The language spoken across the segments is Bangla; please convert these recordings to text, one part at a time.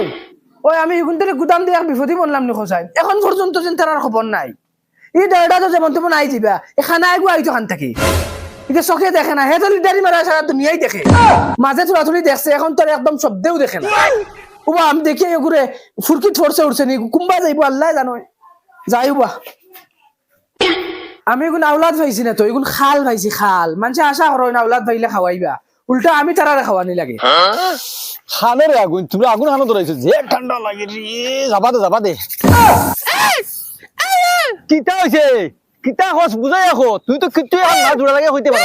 ওই ওই আমি এখন থেকে গুদাম দিয়ে বিপদে বললাম নি খোঁজাই। এখন পর্যন্ত যেন তার আর খবর নাই। ই দেড়টা তো যেমন তেমন আই দিবা এ খানা আগু আইতো খান থাকি। এটা চোখে দেখে না হে তো লিডারি মারা সারা দুনিয়াই দেখে। মাঝে থুড়ি দেখছে, এখন তোর একদম শব্দেও দেখে না। উবা, আমি দেখি এগুলো ফুরকি থরছে উঠছে নি কুম্বা যাইব আল্লাহ জানো। যাই উবা। আমি এগুন আওলাদ পাইছি না তো এগুন খাল ভাইছি, খাল। মানুষে আশা করো না আওলাদ পাইলে খাওয়াইবা উল্টা আমি তারারে খাওয়ানি লাগে। খানের আগুন তুমি আগুন খানো ধরাইছো যে ঠান্ডা লাগে রে যাবা দে যাবা দে। কিতা হইছে কিতা হস বুঝাই আখো তুই তো কিচ্ছু এখন না জোড়া লাগে হইতে পারছ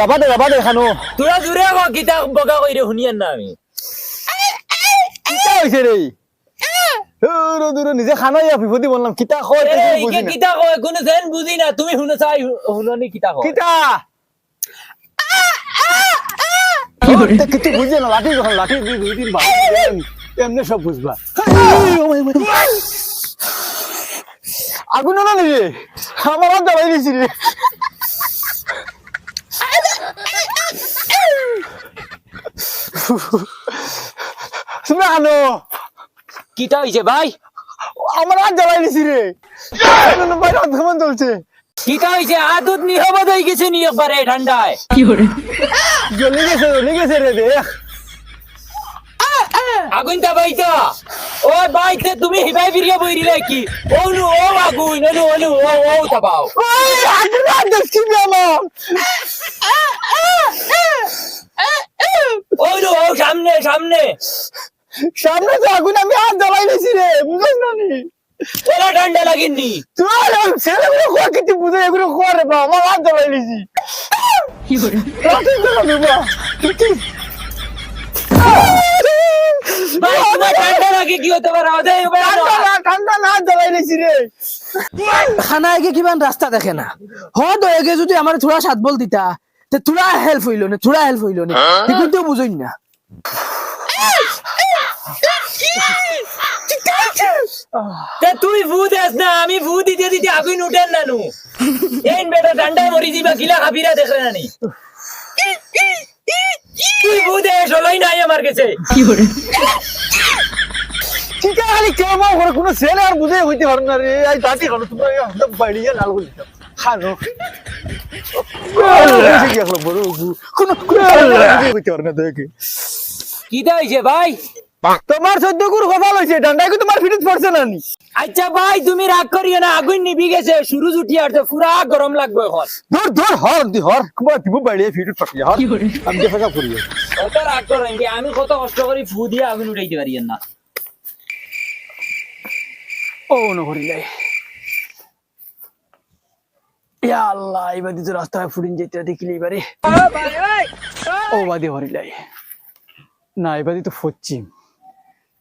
যাবা দে যাবা দে খানো। তোরা দূরে হ গীতা বগা কইরে শুনিয়ান না আমি। কিতা হইছে রে নিজে খানাই বিপদি বললাম কিতা কয় না। কয় কোনো বুঝি না তুমি শুনে চাই শুননি গীতা কয়? কিতা? বুঝে না লাঠি যখন লাঠি দুই দুই দিন এমনি সব বুঝবা। আগুন না রে আমার হাত দাবাই দিছি রে। গীতা হইছে ভাই? আমার হাত জ্বালাই রে। চলছে আদত হয়ে গেছে নি ঠান্ডায়। জ্বলে গেছে জ্বলে গেছে রে দেখ বাইতা ও বাইতে তুমি হিবাই ফিরিয়া বইরিলে কি? ওনু ও আগুন ওনু ওনু ও ও তাবাও ওই আগুন ও সামনে সামনে। সামনে তো আগুন আমি হাত জ্বালাই দিছি রে বুঝছ না নি? ঠান্ডা লাগেননি? তুই ছেলেগুলো খোয়া কিছু বুঝে এগুলো বা আমার হাত জ্বালাই দিছি রাতে করে দেবা ভাই তোমার ঠান্ডা লাগে কি হতে পারে? ওদের ঠান্ডা না ঠান্ডা না হাত জ্বালাই দিছি রে। খানা এগে কিমান রাস্তা দেখে না? হ দয়েগে যদি আমার থোড়া সাত বল দিতা তে থোড়া হেল্প হইল না থোড়া হেল্প হইল না। কিন্তু না। তুই ভূ দেস না আমি ভূ দিতে দিতে আগুন উঠেন না নু এই বেটা ঠান্ডায় মরি কিলা খাবিরা দেখে না নি তুই ভূ দেস হলোই নাই আমার কাছে ঠিক আছে কেমন করে কোনো ছেলে আর বুঝে হইতে পারো না রে আই দাঁতি খানো তোমরা একদম বাড়িয়ে লাল করে দিতাম খানো কি কোনো কোনো হইতে পারো না দেখে কিটা হইছে ভাই তোমার চোদ্দ গুর কথা লইছে ডান্ডা কি তোমার ফিটিত পড়ছে না নি। আচ্ছা ভাই তুমি রাগ করিও না আগুন নিবি গেছে সুরজ উঠি আসছে পুরা গরম লাগবে এখন ধর ধর হর দি হর কুমার দিব বাড়িয়ে ফিটিত পড়ছে হর আমি যে ফাঁকা করি ওটা রাগ করেন কি আমি কত কষ্ট করে ফু দিয়ে আগুন উঠাইতে পারি না। ও নহরিলাই ইয়া আল্লাহ এবাদি তো রাস্তায় ফুরিন যেতে দেখিলি এবারে ও বাদি হরিলাই না এবারে তো ফচ্ছিম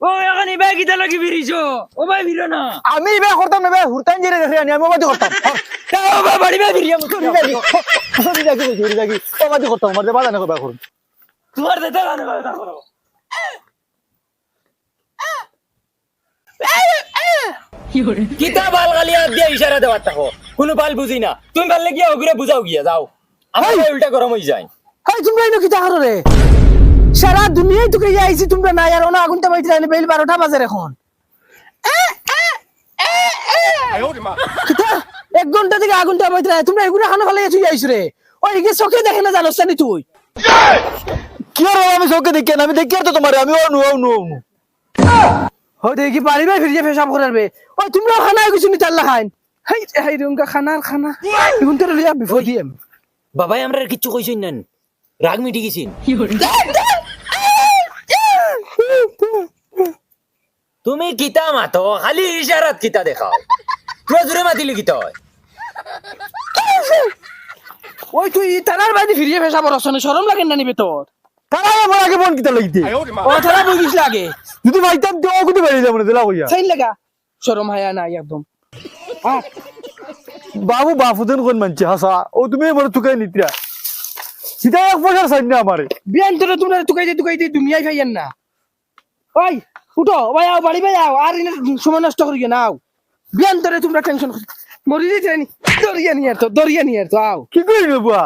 ও এখন কিতা লাগি ও ভাই না। আমি ভাই করতাম না ভাই হুরতান জেরে দেখে আনি আমি বাড়ি করতাম ও ভাই বাড়ি ভাই ভিরিয়া মুতো না হরি যাকে বলছি হরি যাকে ও করতাম আমার যে বাধা না করুন তোমার দেতে গানে কথা করো কিতা বাল গালি দিয়ে ইশারা দেওয়ার থাকো কোনো বাল বুঝি না। তুমি পারলে গিয়া ওগুলো বুঝাও গিয়া যাও। আমার উল্টা গরম হয়ে যায়। হাই তোমরা কিতা করো রে সারা দুনিয়ায় তোকে আইছি তোমরা নাই আর ওনা আগুনটা বাইতে রাইলে বেল বারোটা বাজে এখন। কিতা এক ঘণ্টা থেকে আগুনটা বাইতে রাই তোমরা এগুলো খানো খালে তুই আইছ রে। ওই এগে চোখে দেখে না জানোস নি তুই? কি আর আমি চোখে দেখি না আমি দেখি আর তো তোমার আমি ও নু ও নু নু। হয় দেখি পারিবে ফিরিয়ে পেশাব করারবে ওই তোমরা খানা কিছু নি তাল্লা খাইন হাই হাই রুমকা খানার খানা। এখন তোর লিয়া বিফোর দিয়েম। বাবাই আমরা কিচ্ছু কইছেন না। রাগ মিটি গেছেন তুমি কিতা মাতো খালি ইশারাত কিতা দেখাও। পুরো জোরে মাতিলে কিতা হয়। ওই তুই তারার বাড়ি ফিরিয়ে পেশাব রসনে সরম লাগে না নিবে তোর তারা আমার আগে ফোন কিতা লাগিতে ও তারা গেছিল আগে যদি ভাইতাম তো গুটি বাড়ি যাব না দিলা কইয়া চাইন লাগা। শরম হায়া নাই একদম। বাবু বাফুদেন কোন মানছে হাসা? ও তুমি আমার তুকাই নিতিয়া সিধা এক পয়সার সাইড না আমারে। বিয়ান তোরা তোমরা তুকাইতে তুকাইতে দুনিয়ায় খাইয়েন না। ওই। উঠো ভাই আও বাড়ি ভাই আও। আর এনে সময় নষ্ট করি না আও। বিয়ান তোরে তোমরা টেনশন মরি দিতে নি দরিয়া নিয়ে তো দরিয়া নিয়ে তো আও। কি করি বুয়া?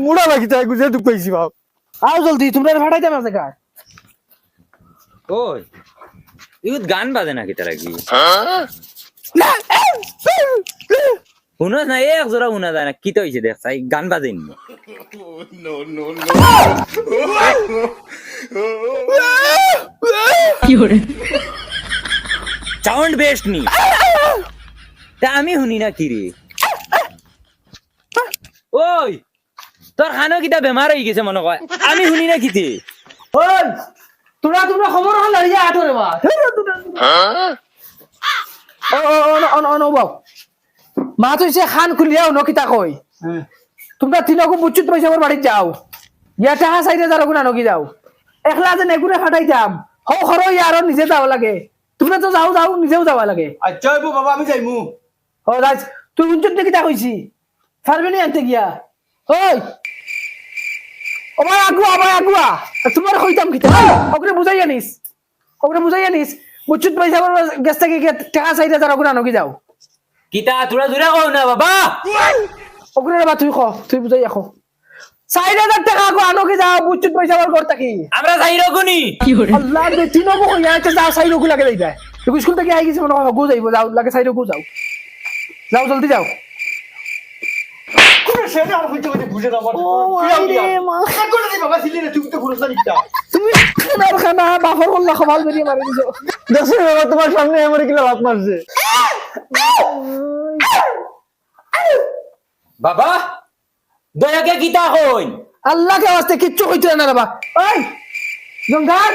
মুড়া লাগি তাই গুজে তুক পাইছি বাপ। আও জলদি তোমরা ভাড়াইতে না দেখা ওই ইউত গান বাজে নাকি তারা কি? না শুনো না এক জোড়া শুনা যায় না কি তো হয়েছে দেখ চাই গান বাজেনি সাউন্ড বেস্ট নি তা আমি শুনি না কি রে ওই তোর খানো কিতা বেমার হয়ে গেছে মনে কয় আমি শুনি না কিতে ওই তোরা তোমরা খবর হল দাঁড়িয়ে আঠরে বা ও ও ও ও ও ও বাউ মা তো সে খান খুলিয়াও নকিতা কই তোমরা তিনকু বুচ্চুত পয়সা আমার বাড়িতে যাও। ইয়া টাহা সাইডে যারা গুনা নকি যাও। একলা যে নেগুনে ফাটাই যাম। হও খরো ইয়ারও নিজে যাওয়া লাগে। তোমরা তো যাও যাও নিজেও যাওয়া লাগে। আচ্ছা বাবা আমি যাইমু। ও রাজ তুই বুঞ্চুত নেকিতা কইছি পারবি নি আনতে গিয়া। ওই ভাই আগুয়া ভাই আগুয়া তোমার কইতাম কিতা ওকে বুঝাই আনিস ওকে বুঝাই আনিস বুচ্চুত পয়সা আমার গেছ থেকে টাকা সাইডে যারা গুনা নকি যাও। কিতা তোরা দূরে কও না বাবা? ওগুলো বা তুই খ তুই বুঝাই রাখো চার হাজার টাকা আনো কি যাও বুচ্চুত পয়সা আমার ঘর থাকি। আমরা যাই রকুনি আল্লাহ রে তিন গো কই আছে যাও সাইড গো লাগে যাইবা তুই স্কুল থেকে আই গেছে মনে হয় গো যাইবো যাও লাগে সাইড গো যাও। যাও জলদি যাও। দি বাবা তুমি তো বাবা তোমার সামনে আমার কিলা লাত মারছে বাবা দয়াকে কিতা কইন। আল্লাহ কে ওয়াস্তে কিচ্ছু কইতে না রে বা ওই জঙ্গার।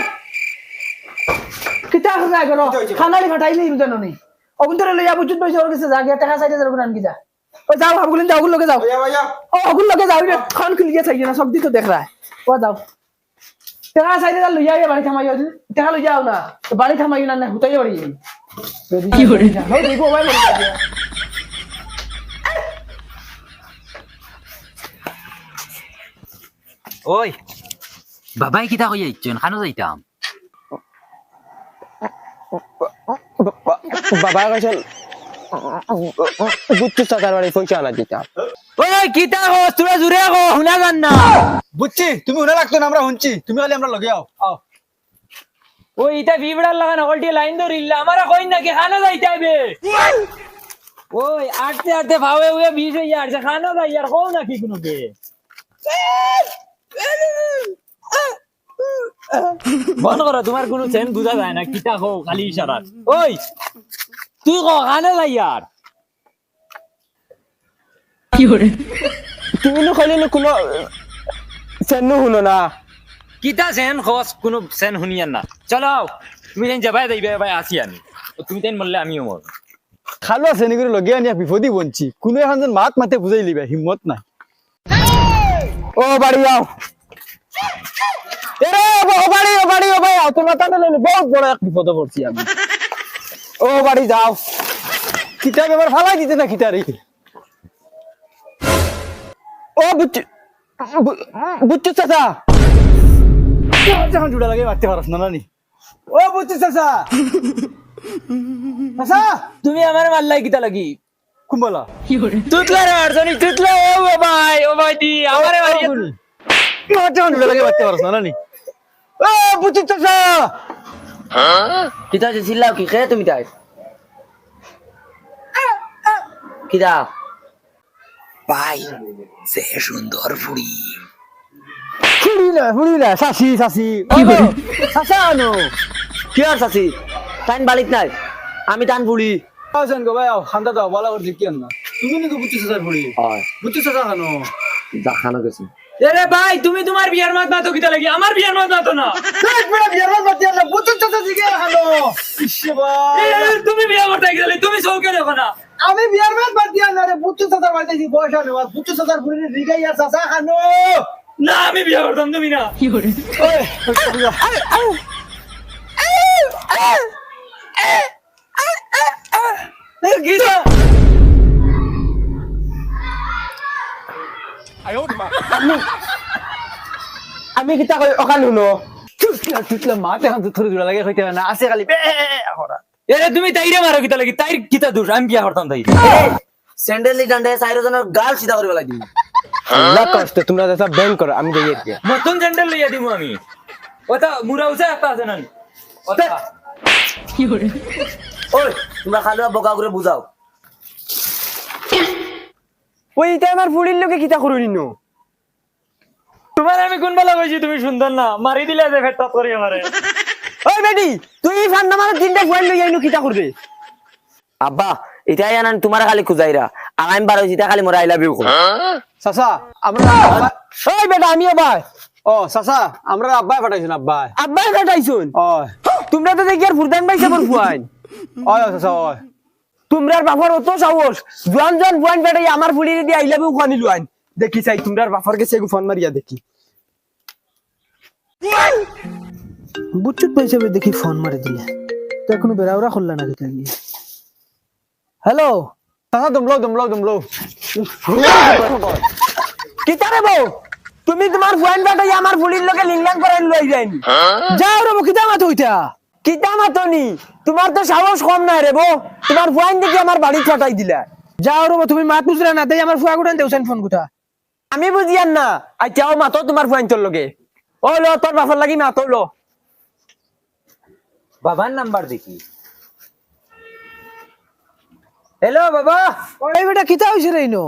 কিতা খানা করো খানালি ফাটাইলি ইমদানো নেই অগুন তোরে লইয়া বুচ্চুত পয়সা ওর কাছে যা গিয়া টাকা সাইডে যাও গুনান কি যা ওই যাও হাবগুলিন যাও লগে যাও। ও লগে যাও রে খান খুলিয়ে থাকি না সব দি তো দেখ রা ও যাও। টাকা সাইডে যা লইয়া বাড়ি থামাইও। টাকা লই যাও না বাড়ি থামাইও না না হুতাই বাড়ি ওই বাবাই কিতা কই আইছেন খানো যাইতাম। বাবা কাছে বুচ্চু চাচার বাড়ি পয়সা আনা দিতাম ওই কিতা কো তোরা জুরে কো শুনা যান না। বুঝছি তুমি উনা লাগতো না আমরা শুনছি। তুমি খালি আমরা লগে আও। আও। ওই ইটা বিবড়ার লাগানো অলটি লাইন ধরিল্লা। আমারা কই নাকি খানো যাইতে হবে ওই আটতে আটতে ভাবে উয়ে বিষ হয়ে যাচ্ছে খানো যাই আর কও নাকি কোনো কে? বন্ধ করো তোমার কোনো সেন বুঝা যায় না কিতা কো খালি ইশারাত ওই তুই কো খানো যাই আর। তুমি নো খালি কোনো চেন্নু শুনো না। কিতা সেন খস কোনো সেন শুনিয়ান না। চলো তুমি যেন যাবাই যাইবে ভাই আসি আমি। তুমি তেন মরলে আমিও মর খালো আছে নি করে লগে আনি এক বিপদই বঞ্চি কোনো এখন যেন মাত মাতে বুঝাই লিবে হিম্মত নাই। ও বাড়ি যাও এরে ও বাড়ি ও বাড়ি ও ভাই তোমার লইলে বহুত বড় এক বিপদে পড়ছি আমি। ও বাড়ি যাও। কিতাব এবার ফালাই দিতে না কিতারি ও বুচ্চু বুচ্চু চাচা। যখন জুড়া লাগে মারতে পারস না নানি? ও বুঝছি চাচা? চাচা? তুমি আমার মাল্লাই কিতা লাগি? কুম্বলা। তুতলা রে আরজনি তুতলা ও ভাই ও ভাই দি আমারে মারি যখন জুড়া লাগে মারতে পারস না নানি? ও বুঝছি চাচা? কিতা যে চিল্লাও কি খেয়ে তুমি তাই? কিতা? ভাই সে সুন্দর ফুড়ি। ফুড়ি না ফুড়ি না শাসি শাসি আনো। কি আর টাইম বালিক নাই। আমি টান বুড়ি আছেন গো ভাই আও খান্দা দাও বলা করে কি না তুমি নাকি বুঝছি হয়। দেখানো গেছে। এরে ভাই তুমি তোমার বিয়ার মাত মাতো কিতা লাগি? আমার বিয়ার মাত মাতো না। এক মিনিট বিয়ার মাত মাতি না বুঝছি চাচা জিগে ভাই। তুমি বিয়া করতে গেলে তুমি চৌকে দেখো না। আমি বিয়ার মাত মাতি না রে বুঝছি চাচা বাড়িতে বয়স আনো বুঝছি চাচার ফুড়ি রিগাই আর চাচা খানো না আমি বিয়ে করতাম তুমি না। কি তো? আমি কিতা কই অকাল শুনো। চুতলা চুতলা মাতে হাত ধরে জোড়া লাগে কইতে না। আছে খালি করা তুমি তাইরে মারো কিতা লাগি তাইর কিতা দোষ আমি বিয়া করতাম তাই স্যান্ডেল ডান্ডে সাইরো জনের গাল সিধা করে লাগি। আল্লাহ কষ্ট তোমরা দাদা ব্যান করো আমি যাই আর নতুন স্যান্ডেল লইয়া দিমু আমি। ওটা মুরা উসে একটা আছে না? ওটা। ওই তোমরা খালি বকা করে বুঝাও। ওই এটা আমার ফুলির লোকে কিতা করো নিনো? তোমার আমি কোন বেলা কইছি তুমি সুন্দর না? মারি দিলে যে ফেট করে আমারে। ওই বেটি তুই ফান নামার তিনটা ফুয়াল লই আইনো কিতা করবে? আব্বা এটাই জানান তোমার খালি খুঁজাইরা। বার হয়েছি খালি মোরা আই লাভ ইউ চাচা আমরা ওই বেটা আমিও ভাই ও চাচা আমরা আব্বাই পাঠাইছেন আব্বাই। আব্বাই বেটাইছুন ও। তোমরা তো দেখি আর ফুরদান বল ফুয়াইন। ও চাচা ও। তোমরার বাপর অত সাহস। জোয়ান জোয়ান ফুয়াইন বেটাই আমার ফুলিরে দিয়ে আইলাবে খুয়ানি লুয়াইন। দেখি চাই তোমরার বাপর গেছে ফোন মারিয়া দেখি। বুচ্চুত পয়সা দেখি ফোন মারি দিলে। তো এখনও বেড়াওরা করলা না কিতা হ্যালো? চাচা দমলো দমলো দমলো বউ তুমি তোমার বেটাই আমার ফুলির লোকে লিংলাং করে লই যাইনি যাও রে কিতা মাত হইতা কিতা মাতনি তোমার তো সাহস কম নাই রে বউ তোমার দেখি আমার বাড়ি ফাটাই দিলা। যাও রে তুমি মাত বুঝলা না তাই আমার ফুয়া গুটান দেউছেন ফোন গুটা আমি বুঝিয়ান না আইতাও মাতো তোমার ফুয়াইন তোর লগে। ও লো তোর বাপর লাগি মাতো লো। বাবার নাম্বার দেখি। হ্যালো বাবা। এই বেটা কিতা হইছে রে ইনো?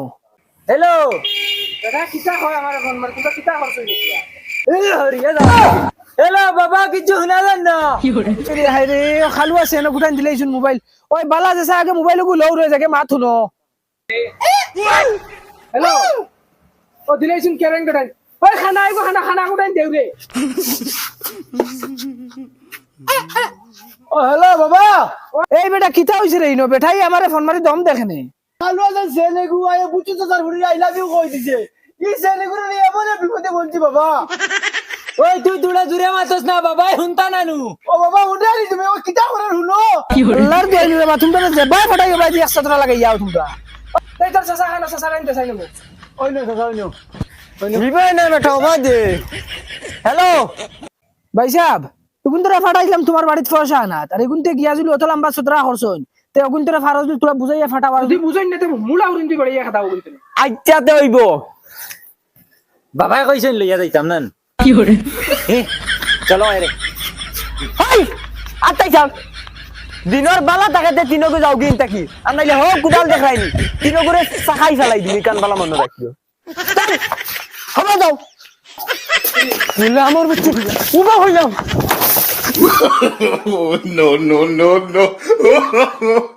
হ্যালো হ্যালো বাবা কিছু শুনা যান না? হাই রে খালু আছে না গুটান দিলেইছুন মোবাইল। ওই বালা যে আগে মোবাইল গু লও রে জাগে মাত শুনো। হ্যালো ও দিলেইছুন কেরেন গুটান ওই খানা আইগো খানা খানা গুটান দেউ রে ও হ্যালো বাবা। এই বেটা কিতা হইছে রে? ইনো বেঠাই আমারে ফোন মারি দম দেখেনে কালু আছে সেনে গু আয় বুচু তো তার ফুলি আই লাভ ইউ কই দিছে। ই সেনে গুলো নিয়ে এমন বিপদে বলছি বাবা। ওই তুই দুড়া জুড়ে মাতস না বাবাই শুনতা নানু। ও বাবা উঠে আলি তুমি ও কিতা করে শুনো? আল্লাহর দিয়ালি রে মা তোমরা যে বাই ফটাই বাই একশো টাকা লাগাই যাও তোমরা এই তোর চাচা খানা রাইন দেখাই নেব ওই নো চাচা ওই নো। নিবে না বেটা ওবা দে। হ্যালো ভাই সাহেব এগুন তোরা ফাটাইলাম তোমার বাড়িতে পয়সা আনাত আর এগুন তে গিয়া যদি অত লম্বা সতরা খরচন তে এগুন তোরা ফারজ তোরা বুঝাইয়া ফাটাবা যদি বুঝাই না তে মুলা উড়িন তুই বাড়িয়া খাতা ওগুন তোরা আইতাতে হইব। বাবাই কইছেন লইয়া যাইতাম নান। এ, চলো আরে হাই আত্তাই যাও দিনের বালা তাকাতে তিনকে যাও গিন তাকি। আর নাইলে হোক কুদাল দেখাইনি তিনকুরে সাখাই ফেলাই দিবি কান বালা মনে রাখিও হবে যাও। আমার বাচ্চা উবা হইলাম no, no, no, no.